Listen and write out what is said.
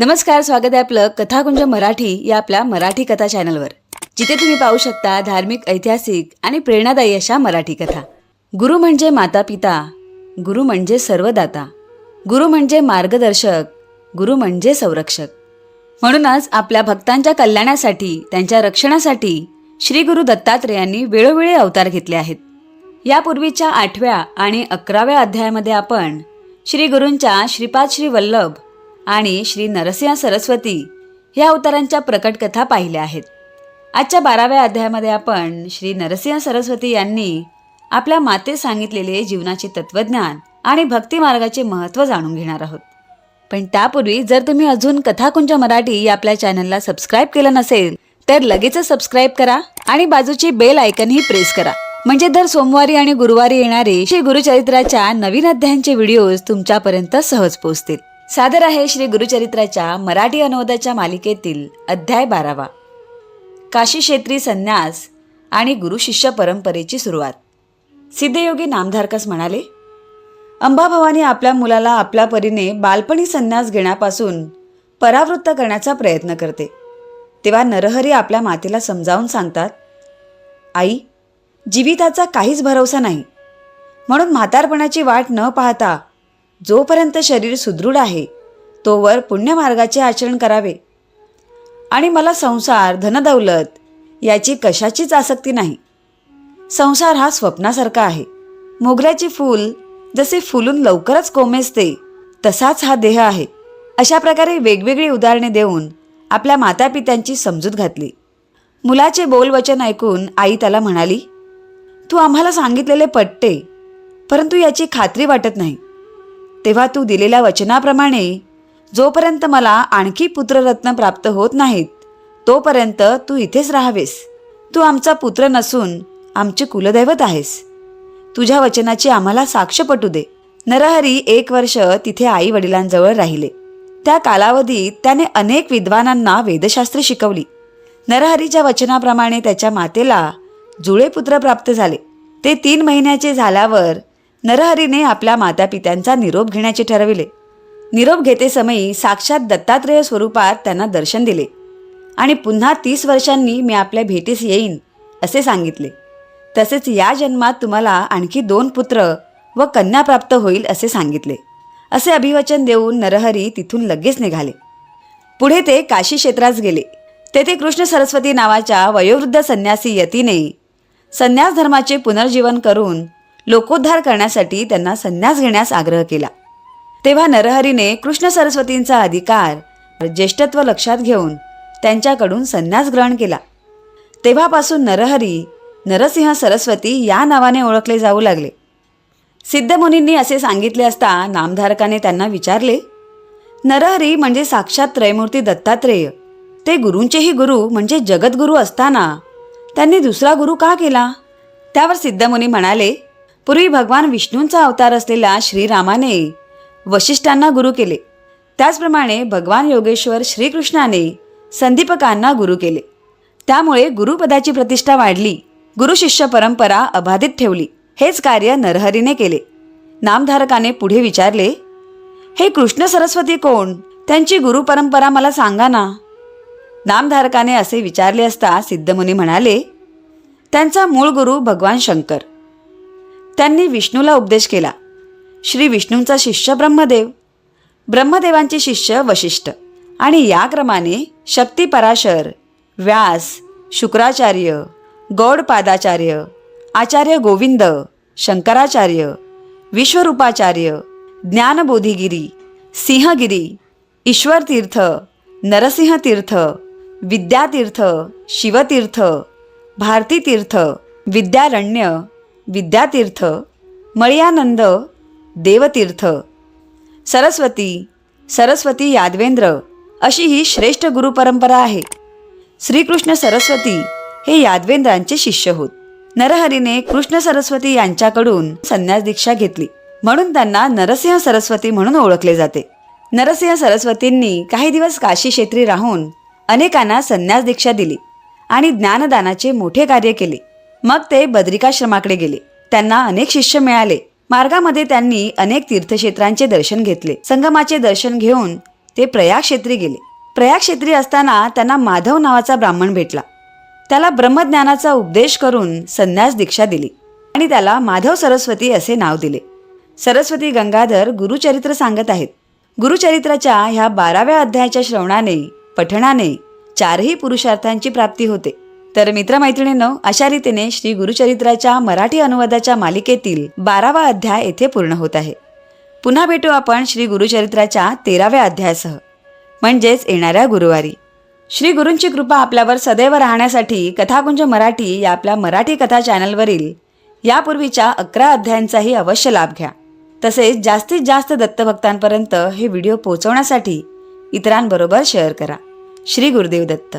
नमस्कार स्वागत आहे आपलं कथाकुंज मराठी या आपल्या मराठी कथा चॅनलवर. जिथे तुम्ही पाहू शकता धार्मिक ऐतिहासिक आणि प्रेरणादायी अशा मराठी कथा. गुरु म्हणजे माता पिता गुरु म्हणजे सर्वदाता गुरु म्हणजे मार्गदर्शक गुरु म्हणजे संरक्षक. म्हणूनच आपल्या भक्तांच्या कल्याणासाठी त्यांच्या रक्षणासाठी श्री गुरु दत्तात्रेयांनी वेळोवेळी अवतार घेतले आहेत. यापूर्वीच्या आठव्या आणि अकराव्या अध्यायामध्ये आपण श्री गुरूंच्या श्रीपाद श्री वल्लभ आणि श्री नरसिंह सरस्वती ह्या अवतारांच्या प्रकट कथा पाहिल्या आहेत. आजच्या बाराव्या अध्यायामध्ये आपण श्री नरसिंह सरस्वती यांनी आपल्या माते सांगितलेले जीवनाचे तत्वज्ञान आणि भक्ती मार्गाचे महत्त्व जाणून घेणार आहोत. पण त्यापूर्वी जर तुम्ही अजून कथाकुंज मराठी या आपल्या चॅनलला सबस्क्राईब केलं नसेल तर लगेचच सबस्क्राईब करा आणि बाजूची बेल आयकनही प्रेस करा. म्हणजे दर सोमवारी आणि गुरुवारी येणारे श्री गुरुचरित्राच्या नवीन अध्यायांचे व्हिडिओज तुमच्यापर्यंत सहज पोहोचतील. सादर आहे श्री गुरुचरित्राच्या मराठी अनुवादाच्या मालिकेतील अध्याय बारावा. काशी क्षेत्री संन्यास आणि गुरु शिष्य परंपरेची सुरुवात. सिद्धयोगी नामधारकस म्हणाले अंबाभवानी आपल्या मुलाला आपल्या परीने बालपणी संन्यास घेण्यापासून परावृत्त करण्याचा प्रयत्न करते. तेव्हा नरहरी आपल्या मातेला समजावून सांगतात आई जीविताचा काहीच भरवसा नाही. म्हणून म्हातारपणाची वाट न पाहता जोपर्यंत शरीर सुदृढ आहे तोवर पुण्यमार्गाचे आचरण करावे. आणि मला संसार धनदौलत याची कशाचीच आसक्ती नाही. संसार हा स्वप्नासारखा आहे. मोगऱ्याचे फूल जसे फुलून लवकरच कोमेजते तसाच हा देह आहे. अशा प्रकारे वेगवेगळी उदाहरणे देऊन आपल्या मातापित्यांची समजूत घातली. मुलाचे बोलवचन ऐकून आई त्याला म्हणाली तू आम्हाला सांगितलेले पटते परंतु याची खात्री वाटत नाही. तेव्हा तू दिलेल्या वचनाप्रमाणे जोपर्यंत मला आणखी पुत्ररत्न प्राप्त होत नाहीत तोपर्यंत तू इथेच राहावेस. तू आमचा पुत्र नसून आमचे कुलदैवत आहेस. तुझ्या वचनाची आम्हाला साक्ष पटू दे. नरहरी एक वर्ष तिथे आई वडिलांजवळ राहिले. त्या कालावधीत त्याने अनेक विद्वानांना वेदशास्त्रे शिकवली. नरहरीच्या वचनाप्रमाणे त्याच्या मातेला जुळे पुत्र प्राप्त झाले ते तीन महिन्याचे झाल्यावर नरहरीने आपल्या मातापित्यांचा निरोप घेण्याचे ठरविले. निरोप घेते समयी साक्षात दत्तात्रेय स्वरूपात त्यांना दर्शन दिले. आणि पुन्हा तीस वर्षांनी मी आपल्या भेटीस येईन असे सांगितले. तसेच या जन्मात तुम्हाला आणखी दोन पुत्र व कन्या प्राप्त होईल असे सांगितले. असे अभिवचन देऊन नरहरी तिथून लगेच निघाले. पुढे ते काशी क्षेत्रास गेले. तेथे कृष्ण सरस्वती नावाच्या वयोवृद्ध संन्यासी यतीने संन्यास धर्माचे पुनर्जीवन करून लोकोद्धार करण्यासाठी त्यांना संन्यास घेण्यास आग्रह केला. तेव्हा नरहरीने कृष्ण सरस्वतींचा अधिकार ज्येष्ठत्व लक्षात घेऊन त्यांच्याकडून संन्यास ग्रहण केला. तेव्हापासून नरहरी नरसिंह सरस्वती या नावाने ओळखले जाऊ लागले. सिद्धमुनींनी असे सांगितले असता नामधारकाने त्यांना विचारले नरहरी म्हणजे साक्षात त्रयमूर्ती दत्तात्रेय. ते गुरूंचेही गुरु म्हणजे जगद्गुरू असताना त्यांनी दुसरा गुरु का केला? त्यावर सिद्धमुनी म्हणाले पूर्वी भगवान विष्णूंचा अवतार असलेल्या श्रीरामाने वशिष्ठांना गुरु केले. त्याचप्रमाणे भगवान योगेश्वर श्रीकृष्णाने संदीपकांना गुरु केले. त्यामुळे गुरुपदाची प्रतिष्ठा वाढली गुरु शिष्य परंपरा अबाधित ठेवली हेच कार्य नरहरीने केले. नामधारकाने पुढे विचारले हे कृष्ण सरस्वती कोण? त्यांची गुरु परंपरा मला सांगा ना. नामधारकाने असे विचारले असता सिद्धमुनी म्हणाले त्यांचा मूळ गुरु भगवान शंकर. त्यांनी विष्णूला उपदेश केला. श्री विष्णूंचा शिष्य ब्रह्मदेव. ब्रह्मदेवांचे शिष्य वशिष्ठ. आणि या क्रमाने शक्ती पराशर व्यास शुक्राचार्य गौडपादाचार्य आचार्य गोविंद शंकराचार्य विश्वरूपाचार्य ज्ञानबोधिगिरी सिंहगिरी ईश्वरतीर्थ नरसिंहतीर्थ विद्यातीर्थ शिवतीर्थ भारतीतीर्थ विद्यारण्य विद्यातीर्थ मळियानंद देवतीर्थ सरस्वती सरस्वती यादवेंद्र अशी ही श्रेष्ठ गुरुपरंपरा आहे. श्रीकृष्ण सरस्वती हे यादवेंद्रांचे शिष्य होत. नरहरीने कृष्ण सरस्वती यांच्याकडून संन्यास दीक्षा घेतली. म्हणून त्यांना नरसिंह सरस्वती म्हणून ओळखले जाते. नरसिंह सरस्वतींनी काही दिवस काशी क्षेत्री राहून अनेकांना संन्यास दीक्षा दिली आणि ज्ञानदानाचे मोठे कार्य केले. मग ते बद्रिकाश्रमाकडे गेले. त्यांना अनेक शिष्य मिळाले. मार्गामध्ये त्यांनी अनेक तीर्थक्षेत्रांचे दर्शन घेतले. संगमाचे दर्शन घेऊन ते प्रयाग क्षेत्री गेले. प्रयाग क्षेत्री असताना त्यांना माधव नावाचा ब्राह्मण भेटला. त्याला ब्रह्मज्ञानाचा उपदेश करून संन्यास दीक्षा दिली आणि त्याला माधव सरस्वती असे नाव दिले. सरस्वती गंगाधर गुरुचरित्र सांगत आहेत. गुरुचरित्राच्या ह्या बाराव्या अध्यायाच्या श्रवणाने पठणाने चारही पुरुषार्थांची प्राप्ती होते. तर मित्रमैत्रिणींनो अशा रीतीने श्री गुरुचरित्राच्या मराठी अनुवादाच्या मालिकेतील बारावा अध्याय येथे पूर्ण होत आहे. पुन्हा भेटू आपण श्री गुरुचरित्राच्या तेराव्या अध्यायासह. म्हणजेच येणाऱ्या गुरुवारी. श्री गुरूंची कृपा आपल्यावर सदैव राहण्यासाठी कथाकुंज मराठी या आपल्या मराठी कथा चॅनलवरील यापूर्वीच्या अकरा अध्यायांचाही अवश्य लाभ घ्या. तसेच जास्तीत जास्त दत्तभक्तांपर्यंत हे व्हिडिओ पोहोचवण्यासाठी इतरांबरोबर शेअर करा. श्री गुरुदेव दत्त.